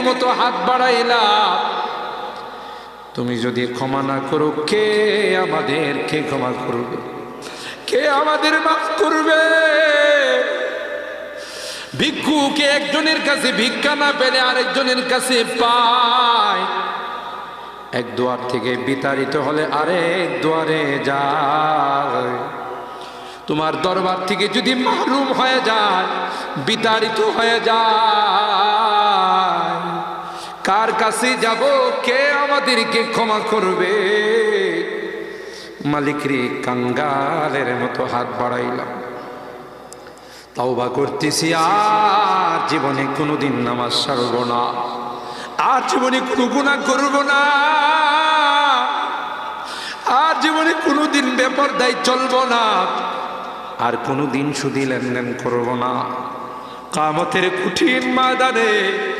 মতো হাত বাড়াইলাম তুমি যদি ক্ষমা না করো, কে আমাদের কে ক্ষমা করবে? কে আমাদের মাফ করবে? ভিক্ষুকে একজনের কাছে ভিক্ষা না পেলে আরেকজনের কাছে পায়। এক দুয়ার থেকে বিতাড়িত হলে আরেক দুয়ারে যায়। তোমার দরবার থেকে যদি মাহরুম হয়ে যায়, বিতাড়িত হয়ে যায়। কার কাছে যাব? কে আমাদেরকে ক্ষমা করবে? মালিক রে কাঙ্গালের মতো হাত বাড়াইলাম। তাওবা করতেছি, আর জীবনে কোনোদিন নামাজ সারব না। আর জীবনে কোনো গুণা করব না। আর জীবনে কোনোদিন ব্যাপার দায় চলব না। আর কোনোদিন সুদি লেনদেন করব না। কামতের কঠিন ময়দানে